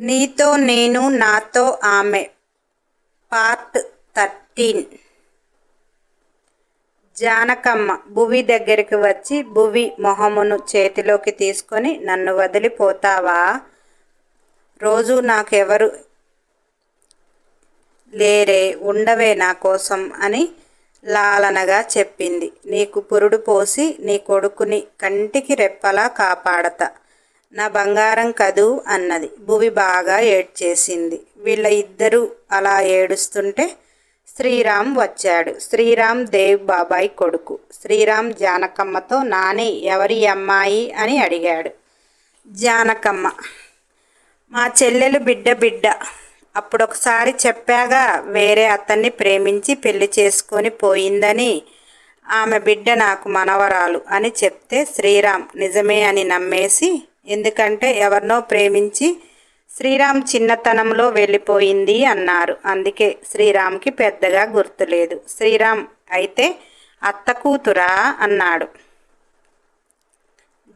నీతో నేను నాతో ఆమె. Part thirteen. జానకమ్మ భువి దగ్గరికి వచ్చి భువి మొహమును చేతిలోకి తీసుకొని నన్ను వదిలిపోతావా? రోజు నాకెవరు లేరే ఉండవే నా కోసం అని లాలనగా చెప్పింది. నీకు పురుడు పోసి నీ కొడుకుని కంటికి రెప్పలా కాపాడతా. నా బంగారం కదూ అన్నది. భువి బాగా ఏడ్చేసింది. వీళ్ళ ఇద్దరూ అలా ఏడుస్తుంటే శ్రీరామ్ వచ్చాడు. శ్రీరామ్ దేవ్ బాబాయ్ కొడుకు. శ్రీరామ్ జానకమ్మతో నాని ఎవరి అమ్మాయి అని అడిగాడు. జానకమ్మ మా చెల్లెలు బిడ్డ బిడ్డ. అప్పుడొకసారి చెప్పాగా వేరే అతన్ని ప్రేమించి పెళ్ళి చేసుకొని పోయిందని. ఆమె బిడ్డ నాకు మనవరాలు అని చెప్తే శ్రీరామ్ నిజమే అని నమ్మేసి ఎందుకంటే ఎవరినో ప్రేమించి శ్రీరామ్ చిన్నతనంలో వెళ్ళిపోయింది అన్నారు. అందుకే శ్రీరామ్కి పెద్దగా గుర్తులేదు. శ్రీరామ్ అయితే అత్త కూతురా అన్నాడు.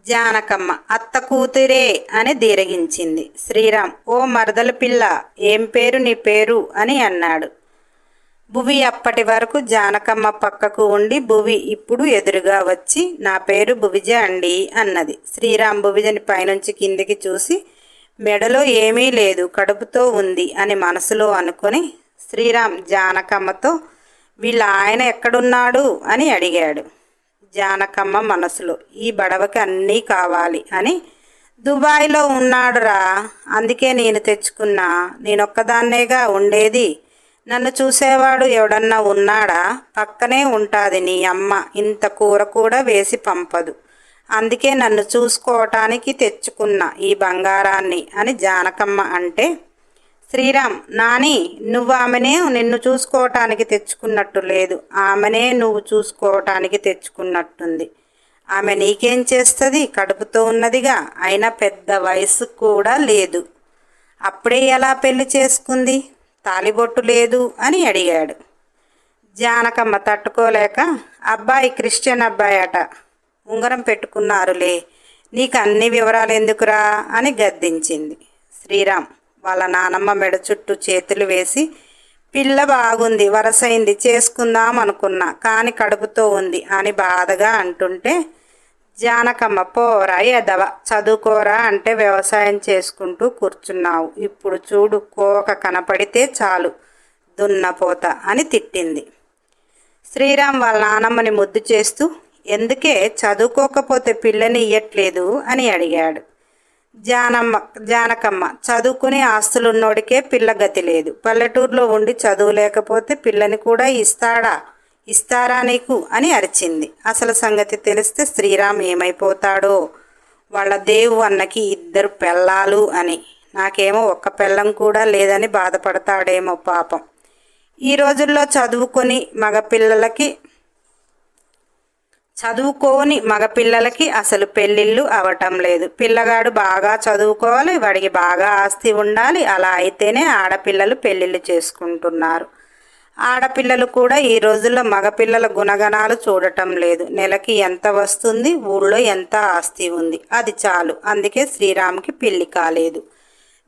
జానకమ్మ అత్త కూతురే అని దీరగించింది శ్రీరామ్ ఓ మరదల పిల్ల ఏం పేరు నీ పేరు అని అన్నాడు. భువి అప్పటి వరకు జానకమ్మ పక్కకు ఉండి భువి ఇప్పుడు ఎదురుగా వచ్చి నా పేరు భువిజ అండి అన్నది. శ్రీరామ్ భువిజని పైనుంచి కిందికి చూసి మెడలో ఏమీ లేదు కడుపుతో ఉంది అని మనసులో అనుకొని శ్రీరామ్ జానకమ్మతో వీళ్ళ ఆయన ఎక్కడున్నాడు అని అడిగాడు. జానకమ్మ మనసులో ఈ బడవకి అన్నీ కావాలి అని దుబాయ్లో ఉన్నాడురా అందుకే నేను తెచ్చుకున్నా నేనొక్కదాన్నేగా ఉండేది నన్ను చూసేవాడు ఎవడన్నా ఉన్నాడా? పక్కనే ఉంటాది నీ అమ్మ. ఇంత కూర కూడా వేసి పంపదు. అందుకే నన్ను చూసుకోవటానికి తెచ్చుకున్న ఈ బంగారాన్ని అని జానకమ్మ అంటే శ్రీరామ్ నాని నువ్వు ఆమెనే నిన్ను చూసుకోవటానికి తెచ్చుకున్నట్టు లేదు. ఆమెనే నువ్వు చూసుకోవటానికి తెచ్చుకున్నట్టుంది. ఆమె నీకేం చేస్తుంది? కడుపుతో ఉన్నదిగా. అయినా పెద్ద వయసు కూడా లేదు. అప్పుడే ఎలా పెళ్ళి చేసుకుంది? తాలిబొట్టు లేదు అని అడిగాడు. జానకమ్మ తట్టుకోలేక అబ్బాయి క్రిస్టియన్ అబ్బాయి అట ఉంగరం పెట్టుకున్నారులే నీకు అన్ని వివరాలు ఎందుకురా? అని గద్దించింది. శ్రీరామ్ వాళ్ళ నానమ్మ మెడ చుట్టూ చేతులు వేసి పిల్ల బాగుంది వరసైంది చేసుకుందాం అనుకున్నా కానీ కడుపుతో ఉంది అని బాధగా అంటుంటే జానకమ్మ పోరా ఎదవ చదువుకోరా అంటే వ్యవసాయం చేసుకుంటూ కూర్చున్నావు. ఇప్పుడు చూడు కోక కనపడితే చాలు దున్నపోత అని తిట్టింది. శ్రీరామ్ వాళ్ళ నానమ్మని ముద్దు చేస్తూ ఎందుకే చదువుకోకపోతే పిల్లని ఇయ్యట్లేదు అని అడిగాడు. జానమ్మ జానకమ్మ చదువుకుని ఆస్తులున్నోడికే పిల్ల గతి లేదు. పల్లెటూరులో ఉండి చదువు లేకపోతే పిల్లని కూడా ఇస్తాడా? ఇస్తారా నీకు? అని అరిచింది. అసలు సంగతి తెలిస్తే శ్రీరామ్ ఏమైపోతాడో? వాళ్ళ దేవు అన్నకి ఇద్దరు పెళ్ళాలు అని. నాకేమో ఒక్క పెళ్ళం కూడా లేదని బాధపడతాడేమో పాపం. ఈ రోజుల్లో చదువుకొని మగపిల్లలకి చదువుకోని మగపిల్లలకి అసలు పెళ్ళిళ్ళు అవటం లేదు. పిల్లగాడు బాగా చదువుకోవాలి వాడికి బాగా ఆస్తి ఉండాలి అలా అయితేనే ఆడపిల్లలు పెళ్ళిళ్ళు చేసుకుంటున్నారు. ఆడపిల్లలు కూడా ఈ రోజుల్లో మగపిల్లల గుణగణాలు చూడటం లేదు. నెలకి ఎంత వస్తుంది? ఊళ్ళో ఎంత ఆస్తి ఉంది? అది చాలు. అందుకే శ్రీరామ్కి పెళ్ళి కాలేదు.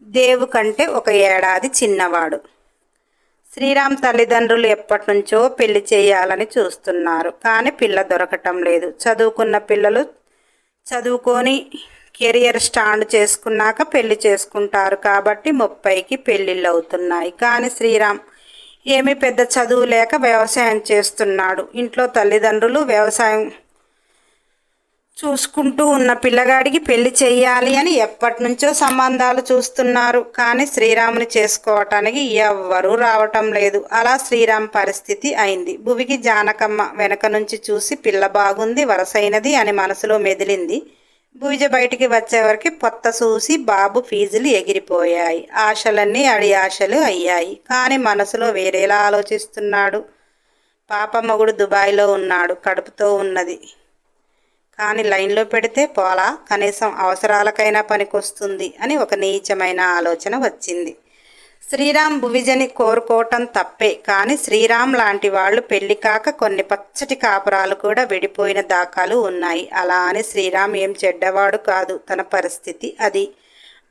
దేవు కంటే ఒక ఏడాది చిన్నవాడు. శ్రీరామ్ తల్లిదండ్రులు ఎప్పటి నుంచో పెళ్ళి చేయాలని చూస్తున్నారు. కానీ పిల్ల దొరకటం లేదు. చదువుకున్న పిల్లలు చదువుకొని కెరియర్ స్టాండ్ చేసుకున్నాక పెళ్ళి చేసుకుంటారు కాబట్టి ముప్పైకి పెళ్ళిళ్ళు అవుతున్నాయి. కానీ శ్రీరామ్ ఏమీ పెద్ద చదువు లేక వ్యవసాయం చేస్తున్నాడు. ఇంట్లో తల్లిదండ్రులు వ్యవసాయం చూసుకుంటూ ఉన్న పిల్లగాడికి పెళ్ళి చెయ్యాలి అని ఎప్పటి నుంచో సంబంధాలు చూస్తున్నారు. కానీ శ్రీరాముని చేసుకోవటానికి ఎవ్వరూ రావటం లేదు. అలా శ్రీరామ్ పరిస్థితి అయింది. భువికి జానకమ్మ వెనక నుంచి చూసి పిల్ల బాగుంది వరసైనది అని మనసులో మెదిలింది. భువిజ బయటికి వచ్చేవరకు పొత్త చూసి బాబు ఫీజులు ఎగిరిపోయాయి. ఆశలన్నీ అడి ఆశలు అయ్యాయి. కానీ మనసులో వేరేలా ఆలోచిస్తున్నాడు. పాప మొగుడు దుబాయ్లో ఉన్నాడు. కడుపుతో ఉన్నది. కానీ లైన్లో పెడితే పోలా కనీసం అవసరాలకైనా పనికొస్తుంది అని ఒక నీచమైన ఆలోచన వచ్చింది. శ్రీరామ్ భువిజని కోరుకోవటం తప్పే కానీ శ్రీరామ్ లాంటి వాళ్ళు పెళ్ళి కాక కొన్ని పచ్చటి కాపురాలు కూడా విడిపోయిన దాఖలు ఉన్నాయి. అలా అని శ్రీరామ్ ఏం చెడ్డవాడు కాదు తన పరిస్థితి అది.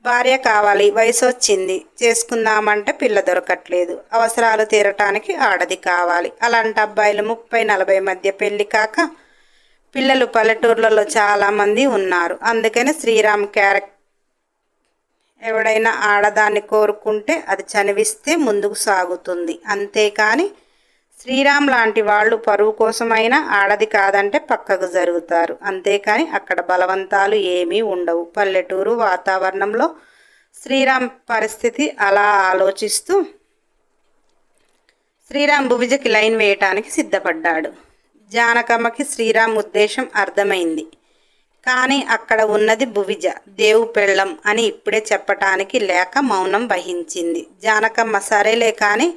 భార్య కావాలి వయసు వచ్చింది చేసుకుందామంటే పిల్ల దొరకట్లేదు అవసరాలు తీరటానికి ఆడది కావాలి. అలాంటి అబ్బాయిలు ముప్పై నలభై మధ్య పెళ్ళి కాక పిల్లలు పల్లెటూర్లలో చాలామంది ఉన్నారు. అందుకని శ్రీరామ్ క్యారెక్టర్ ఎవడైనా ఆడదాన్ని కోరుకుంటే అది చనివిస్తే ముందుకు సాగుతుంది. అంతేకాని శ్రీరామ్ లాంటి వాళ్ళు పరువు కోసమైనా ఆడది కాదంటే పక్కకు జరుగుతారు. అంతేకాని అక్కడ బలవంతాలు ఏమీ ఉండవు. పల్లెటూరు వాతావరణంలో శ్రీరామ్ పరిస్థితి అలా ఆలోచిస్తూ శ్రీరామ్ భువిజకి లైన్ వేయటానికి సిద్ధపడ్డాడు. జానకమ్మకి శ్రీరామ్ ఉద్దేశం అర్థమైంది. కానీ అక్కడ ఉన్నది భువిజ దేవు పెళ్ళం అని ఇప్పుడే చెప్పటానికి లేక మౌనం వహించింది. జానకమ్మ సరేలే కానీ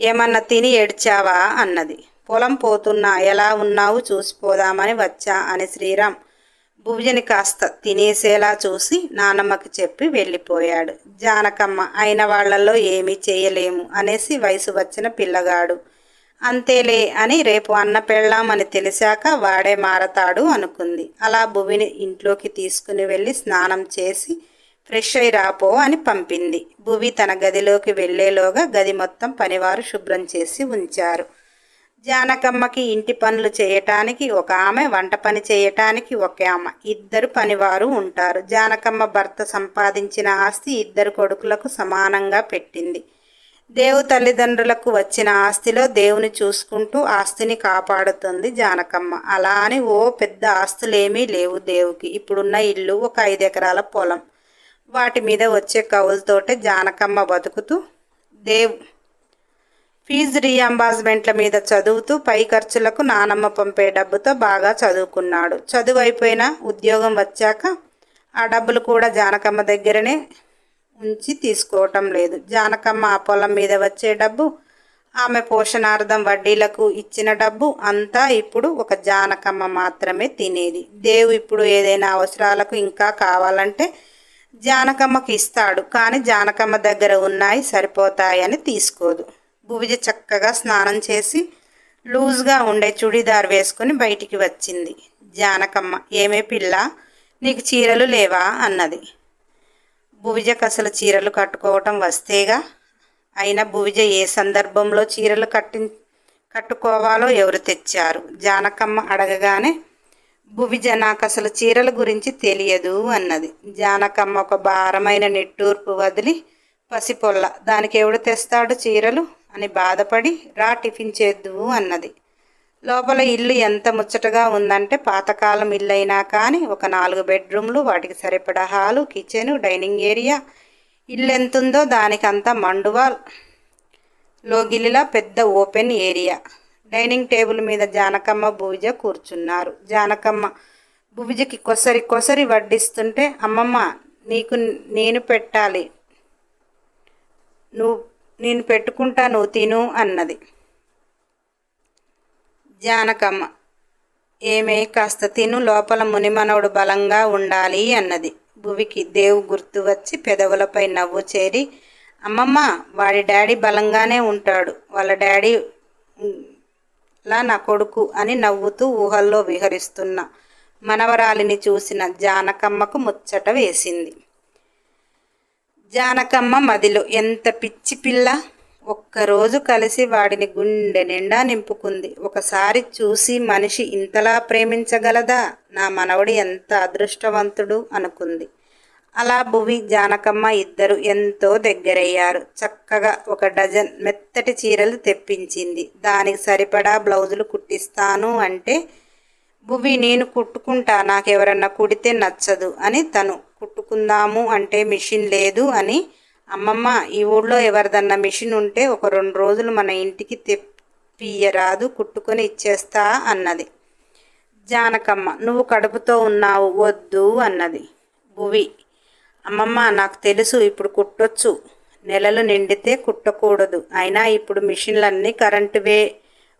ఏమన్నా తిని ఏడ్చావా? అన్నది. పొలం పోతున్నా ఎలా ఉన్నావు? చూసిపోదామని వచ్చా అని శ్రీరామ్ భువిజని కాస్త తినేసేలా చూసి నానమ్మకి చెప్పి వెళ్ళిపోయాడు. జానకమ్మ అయిన వాళ్ళలో ఏమీ చేయలేము అనేసి వయసు వచ్చిన పిల్లగాడు. అంతేలే అని రేపు అన్న పెళ్ళామని తెలిసాక వాడే మారతాడు అనుకుంది. అలా భువిని ఇంట్లోకి తీసుకుని వెళ్ళి స్నానం చేసి ఫ్రెష్ అయి రాపో అని పంపింది. భువి తన గదిలోకి వెళ్ళేలోగా గది మొత్తం పనివారు శుభ్రం చేసి ఉంచారు. జానకమ్మకి ఇంటి పనులు చేయటానికి ఒక ఆమె వంట పని చేయటానికి ఒక ఆమె. ఇద్దరు పనివారు ఉంటారు. జానకమ్మ భర్త సంపాదించిన ఆస్తి ఇద్దరు కొడుకులకు సమానంగా పెట్టింది. దేవు తల్లిదండ్రులకు వచ్చిన ఆస్తిలో దేవుని చూసుకుంటూ ఆస్తిని కాపాడుతుంది జానకమ్మ. అలా అని ఓ పెద్ద ఆస్తులేమీ లేవు దేవుకి. ఇప్పుడున్న ఇల్లు ఒక ఐదు ఎకరాల పొలం. వాటి మీద వచ్చే కవులతోటే జానకమ్మ బతుకుతూ దేవ్ ఫీజు రీఎంబార్స్మెంట్ల మీద చదువుతూ పై ఖర్చులకు నానమ్మ పంపే డబ్బుతో బాగా చదువుకున్నాడు. చదువు అయిపోయినా ఉద్యోగం వచ్చాక ఆ డబ్బులు కూడా జానకమ్మ దగ్గరనే ఉంచి తీసుకోవటం లేదు. జానకమ్మ ఆ పొలం మీద వచ్చే డబ్బు ఆమె పోషణార్థం వడ్డీలకు ఇచ్చిన డబ్బు అంతా ఇప్పుడు ఒక జానకమ్మ మాత్రమే తినేది. దేవు ఇప్పుడు ఏదైనా అవసరాలకు ఇంకా కావాలంటే జానకమ్మకి ఇస్తాడు కానీ జానకమ్మ దగ్గర ఉన్నాయి సరిపోతాయని తీసుకోదు. భువిజ చక్కగా స్నానం చేసి లూజ్గా ఉండే చుడిదార్ వేసుకుని బయటికి వచ్చింది. జానకమ్మ ఏమే పిల్ల నీకు చీరలు లేవా? అన్నది. భువిజ కసల చీరలు కట్టుకోవటం వస్తేగా అయినా భువిజ ఏ సందర్భంలో చీరలు కట్టి కట్టుకోవాలో ఎవరు తెచ్చారు? జానకమ్మ అడగగానే భువిజ నాకు అసలు చీరల గురించి తెలియదు అన్నది. జానకమ్మ ఒక భారమైన నిట్టూర్పు వదిలి పసిపొల్ల. దానికి ఎవడు తెస్తాడు చీరలు? అని బాధపడి రా టిఫిన్ చేద్దువు అన్నది. లోపల ఇల్లు ఎంత ముచ్చటగా ఉందంటే పాతకాలం ఇల్లు అయినా కానీ ఒక నాలుగు బెడ్రూమ్లు వాటికి సరిపడా హాలు కిచెను డైనింగ్ ఏరియా. ఇల్లు ఎంతుందో దానికంతా మండువాల్ లోగిలిలా పెద్ద ఓపెన్ ఏరియా. డైనింగ్ టేబుల్ మీద జానకమ్మ భువిజ కూర్చున్నారు. జానకమ్మ భువిజకి కొసరి కొసరి వడ్డిస్తుంటే అమ్మమ్మ నీకు నేను పెట్టాలి. నువ్వు నేను పెట్టుకుంటా నువ్వు తిను అన్నది. జానకమ్మ ఏమే కాస్త తిను లోపల మునిమనవుడు బలంగా ఉండాలి అన్నది. భువికి దేవు గుర్తు వచ్చి పెదవులపై నవ్వు చేరి అమ్మమ్మ వాడి డాడీ బలంగానే ఉంటాడు. వాళ్ళ డాడీ లా నా కొడుకు అని నవ్వుతూ ఊహల్లో విహరిస్తున్న మనవరాలిని చూసిన జానకమ్మకు ముచ్చట వేసింది. జానకమ్మ మదిలో ఎంత పిచ్చి పిల్ల! ఒక్కరోజు కలిసి వాడిని గుండె నిండా నింపుకుంది. ఒకసారి చూసి మనిషి ఇంతలా ప్రేమించగలదా? నా మనవడు ఎంత అదృష్టవంతుడు అనుకుంది. అలా భువి జానకమ్మ ఇద్దరు ఎంతో దగ్గరయ్యారు. చక్కగా ఒక డజన్ మెత్తటి చీరలు తెప్పించింది. దానికి సరిపడా బ్లౌజులు కుట్టిస్తాను అంటే భువి నేను కుట్టుకుంటా. నాకెవరన్నా కుడితే నచ్చదు అని తను కుట్టుకుందాము అంటే మిషన్ లేదు అని అమ్మమ్మ ఈ ఊళ్ళో ఎవరిదన్నా మిషన్ ఉంటే ఒక రెండు రోజులు మన ఇంటికి తెప్పియరాదు కుట్టుకొని ఇచ్చేస్తా అన్నది. జానకమ్మ నువ్వు కడుపుతో ఉన్నావు వద్దు అన్నది. భువి అమ్మమ్మ నాకు తెలుసు ఇప్పుడు కుట్టొచ్చు. నెలలు నిండితే కుట్టకూడదు. అయినా ఇప్పుడు మిషన్లన్నీ కరెంటువే.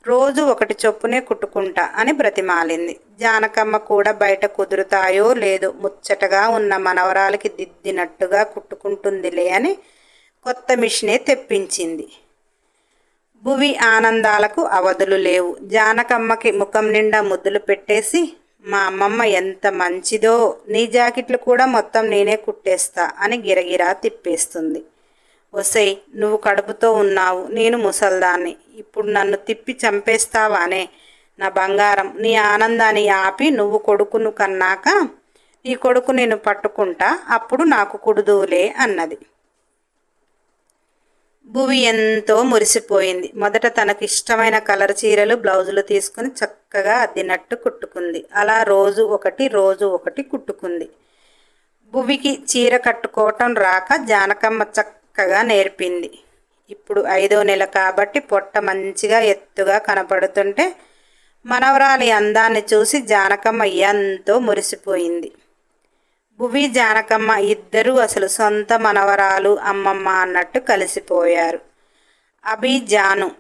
రోజు ఒకటి చొప్పునే కుట్టుకుంటా అని బ్రతిమాలింది. జానకమ్మ కూడా బయట కుదురుతాయో లేదో ముచ్చటగా ఉన్న మనవరాలకి దిద్దినట్టుగా కుట్టుకుంటుందిలే అని కొత్త మిషనే తెప్పించింది. భువి ఆనందాలకు అవధులు లేవు. జానకమ్మకి ముఖం నిండా ముద్దులు పెట్టేసి మా అమ్మమ్మ ఎంత మంచిదో నీ జాకెట్లు కూడా మొత్తం నేనే కుట్టేస్తా అని గిరగిరా తిప్పేస్తుంది. ఒసై నువ్వు కడుపుతో ఉన్నావు నేను ముసల్దాన్ని. ఇప్పుడు నన్ను తిప్పి చంపేస్తావానే? నా బంగారం నీ ఆనందాన్ని ఆపి నువ్వు కొడుకును కన్నాక నీ కొడుకు నేను పట్టుకుంటా అప్పుడు నాకు కుడుదువులే అన్నది. భువి ఎంతో మురిసిపోయింది. మొదట తనకు ఇష్టమైన కలర్ చీరలు బ్లౌజులు తీసుకుని చక్కగా అద్దినట్టు కుట్టుకుంది. అలా రోజు ఒకటి రోజు ఒకటి కుట్టుకుంది. భువికి చీర కట్టుకోవటం రాక జానకమ్మ చక్క చక్కగా నేర్పింది. ఇప్పుడు ఐదో నెల కాబట్టి పొట్ట మంచిగా ఎత్తుగా కనపడుతుంటే మనవరాలి అందాన్ని చూసి జానకమ్మ ఎంతో మురిసిపోయింది. భువి జానకమ్మ ఇద్దరూ అసలు సొంత మనవరాలు అమ్మమ్మ అన్నట్టు కలిసిపోయారు. అభి జాను.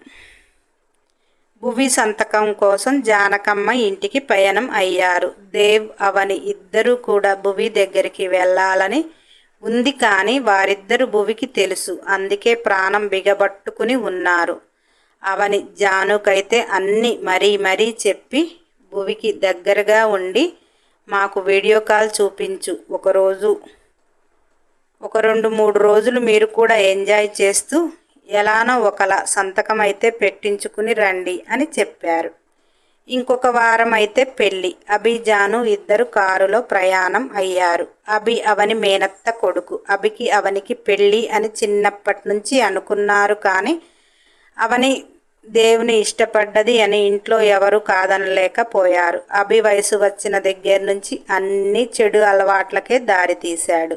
భువి సంతకం కోసం జానకమ్మ ఇంటికి పయనం అయ్యారు. దేవ్ అవని ఇద్దరూ కూడా భువి దగ్గరికి వెళ్ళాలని ఉంది కానీ వారిద్దరు భువికి తెలుసు. అందుకే ప్రాణం బిగబట్టుకుని ఉన్నారు. అవని జానుకైతే అన్ని మరీ మరీ చెప్పి భువికి దగ్గరగా ఉండి మాకు వీడియో కాల్ చూపించు. ఒకరోజు ఒక రెండు మూడు రోజులు మీరు కూడా ఎంజాయ్ చేస్తూ ఎలానో ఒకలా సంతకం అయితే పెట్టించుకుని రండి అని చెప్పారు. ఇంకొక వారం అయితే పెళ్ళి. అభి జాను ఇద్దరు కారులో ప్రయాణం అయ్యారు. అభి అవని మేనత్త కొడుకు. అభికి అవనికి పెళ్ళి అని చిన్నప్పటి నుంచి అనుకున్నారు కానీ అవని దేవుని ఇష్టపడ్డది అని ఇంట్లో ఎవరు కాదనలేకపోయారు. అభి వయసు వచ్చిన దగ్గర నుంచి అన్ని చెడు అలవాట్లకే దారి తీశాడు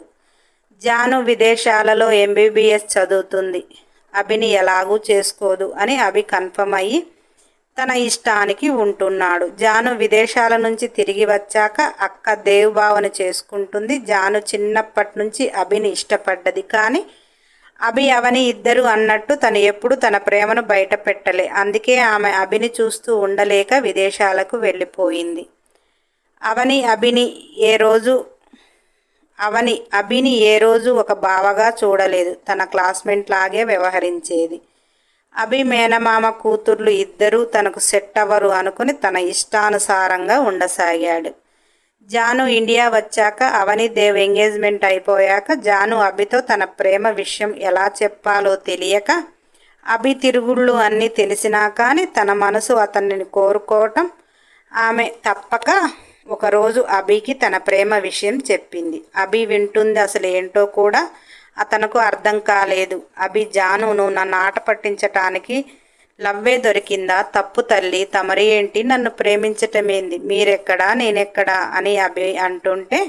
జాను విదేశాలలో ఎంబీబీఎస్ చదువుతుంది. అభిని ఎలాగూ చేసుకోదు అని అభి కన్ఫర్మ్ అయ్యి తన ఇష్టానికి ఉంటున్నాడు. జాను విదేశాల నుంచి తిరిగి వచ్చాక అక్క దేవబావను చేసుకుంటుంది. జాను చిన్నప్పటి నుంచి అభిని ఇష్టపడ్డది. కానీ అభి అవని ఇద్దరు అన్నట్టు తను ఎప్పుడు తన ప్రేమను బయట పెట్టలే. అందుకే ఆమె అభిని చూస్తూ ఉండలేక విదేశాలకు వెళ్ళిపోయింది. అవని అభిని ఏ రోజు అవని అభిని ఏ రోజు ఒక బావగా చూడలేదు. తన క్లాస్మేట్ లాగే వ్యవహరించేది. అభి మేనమామ కూతుర్లు ఇద్దరూ తనకు సెట్ అవ్వరు అనుకుని తన ఇష్టానుసారంగా ఉండసాగాడు. జాను ఇండియా వచ్చాక అవని దేవ్ ఎంగేజ్మెంట్ అయిపోయాక జాను అభితో తన ప్రేమ విషయం ఎలా చెప్పాలో తెలియక అభి తిరుగుళ్ళు అన్నీ తెలిసినా కానీ తన మనసు అతన్ని కోరుకోవటం ఆమె తప్పక ఒకరోజు అభికి తన ప్రేమ విషయం చెప్పింది. అభి వింటుంది అసలు ఏంటో కూడా అతనకు అర్థం కాలేదు. అభి జానును నన్ను ఆట పట్టించటానికి లవ్వే దొరికిందా? తప్పు తల్లి తమరి ఏంటి? నన్ను ప్రేమించటమేంది? మీరెక్కడా? నేనెక్కడా? అని అభి అంటుంటే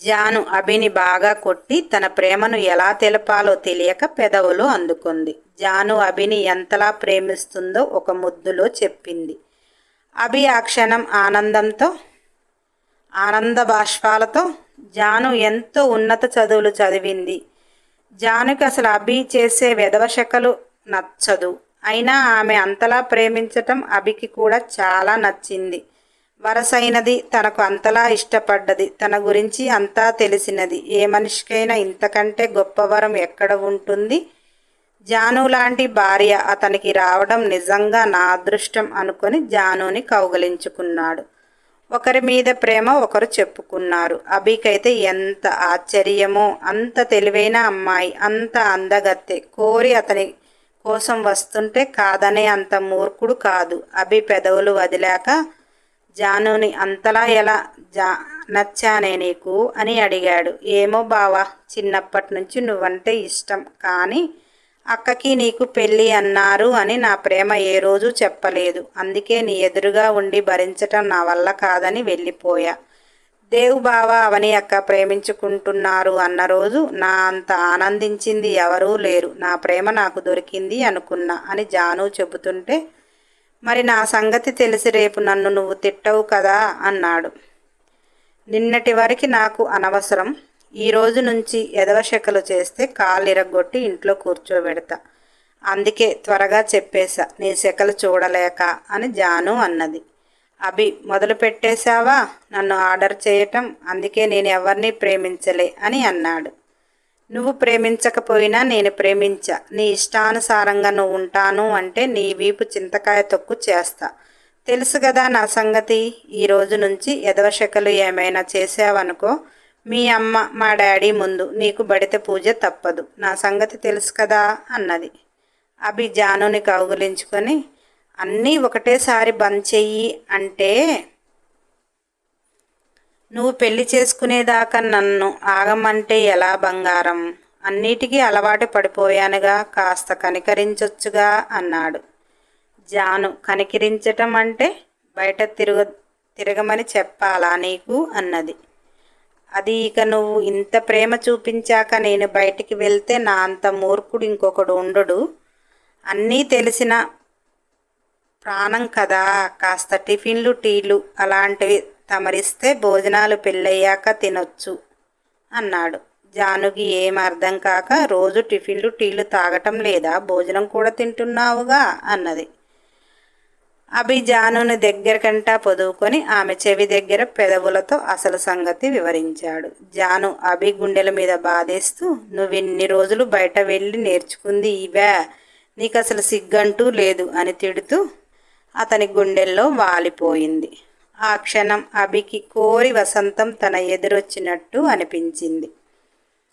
జాను అభిని బాగా కొట్టి తన ప్రేమను ఎలా తెలపాలో తెలియక పెదవులు అందుకుంది. జాను అభిని ఎంతలా ప్రేమిస్తుందో ఒక ముద్దులో చెప్పింది. అభి ఆ క్షణం ఆనందంతో ఆనంద బాష్పాలతో జాను ఎంతో ఉన్నత చదువులు చదివింది. జానుకి అసలు అభి చేసే వెధవశకలు నచ్చదు. అయినా ఆమె అంతలా ప్రేమించటం అభికి కూడా చాలా నచ్చింది. వరసైనది తనకు అంతలా ఇష్టపడ్డది. తన గురించి అంతా తెలిసినది. ఏ మనిషికైనా ఇంతకంటే గొప్ప వరం ఎక్కడ ఉంటుంది? జాను లాంటి భార్య అతనికి రావడం నిజంగా నా అదృష్టం అనుకొని జానుని కౌగలించుకున్నాడు. ఒకరి మీద ప్రేమ ఒకరు చెప్పుకున్నారు. అభికైతే ఎంత ఆశ్చర్యమో అంత తెలివైన అమ్మాయి అంత అందగత్తె. కోరి అతని కోసం వస్తుంటే కాదనే అంత మూర్ఖుడు కాదు. అభి పెదవులు వదిలాక జానుని అంతలా ఎలా జా నచ్చానే నీకు? అని అడిగాడు. ఏమో బావా చిన్నప్పటి నుంచి నువ్వంటే ఇష్టం. కానీ అక్కకి నీకు పెళ్ళి అన్నారు అని నా ప్రేమ ఏ రోజు చెప్పలేదు. అందుకే నీ ఎదురుగా ఉండి భరించటం నా వల్ల కాదని వెళ్ళిపోయా. దేవు బావ అవని అక్క ప్రేమించుకుంటున్నారు అన్న రోజు నా అంత ఆనందించింది ఎవరూ లేరు. నా ప్రేమ నాకు దొరికింది అనుకున్నా అని జాను చెబుతుంటే మరి నా సంగతి తెలిసి రేపు నన్ను నువ్వు తిట్టవు కదా అన్నాడు. నిన్నటి వరకు నాకు అనవసరం. ఈ రోజు నుంచి ఎదవశకలు చేస్తే కాలు ఇరగొట్టి ఇంట్లో కూర్చోబెడతా. అందుకే త్వరగా చెప్పేశా నీ శకలు చూడలేక అని జాను అన్నది. అభి మొదలు పెట్టేశావా? నన్ను ఆర్డర్ చేయటం అందుకే నేను ఎవరిని ప్రేమించలే అని అన్నాడు. నువ్వు ప్రేమించకపోయినా నేను ప్రేమించా. నీ ఇష్టానుసారంగా నువ్వు ఉంటాను అంటే నీ వీపు చింతకాయ తొక్కు చేస్తా. తెలుసు కదా నా సంగతి? ఈ రోజు నుంచి ఎదవశకలు ఏమైనా చేసావనుకో మీ అమ్మ మా డాడీ ముందు నీకు బడిత పూజ తప్పదు. నా సంగతి తెలుసు కదా అన్నది. అభి జానుని కౌగులించుకొని అన్నీ ఒకటేసారి బంద్ చెయ్యి అంటే నువ్వు పెళ్ళి చేసుకునేదాకా నన్ను ఆగమంటే ఎలా బంగారం? అన్నిటికీ అలవాటు పడిపోయానుగా కాస్త కనికరించొచ్చుగా అన్నాడు. జాను కనికరించటం అంటే బయట తిరుగ తిరగమని చెప్పాలా నీకు? అన్నది. అది ఇక నువ్వు ఇంత ప్రేమ చూపించాక నేను బయటికి వెళ్తే నా అంత మూర్ఖుడు ఇంకొకడు ఉండడు. అన్నీ తెలిసిన ప్రాణం కదా కాస్త టిఫిన్లు టీలు అలాంటివి తమరిస్తే భోజనాలు పెళ్ళయ్యాక తినొచ్చు అన్నాడు. జానుకి ఏం అర్థం కాక రోజు టిఫిన్లు టీలు తాగటం లేదా? భోజనం కూడా తింటున్నావుగా? అన్నది. అభి జానుని దగ్గరకంటా పొదువుకొని ఆమె చెవి దగ్గర పెదవులతో అసలు సంగతి వివరించాడు. జాను అభి గుండెల మీద బాధేస్తూ నువ్విన్ని రోజులు బయట వెళ్ళి నేర్చుకుంది ఇవే. నీకు అసలు సిగ్గంటూ లేదు అని తిడుతూ అతని గుండెల్లో వాలిపోయింది. ఆ క్షణం అభికి కోరి వసంతం తన ఎదురొచ్చినట్టు అనిపించింది.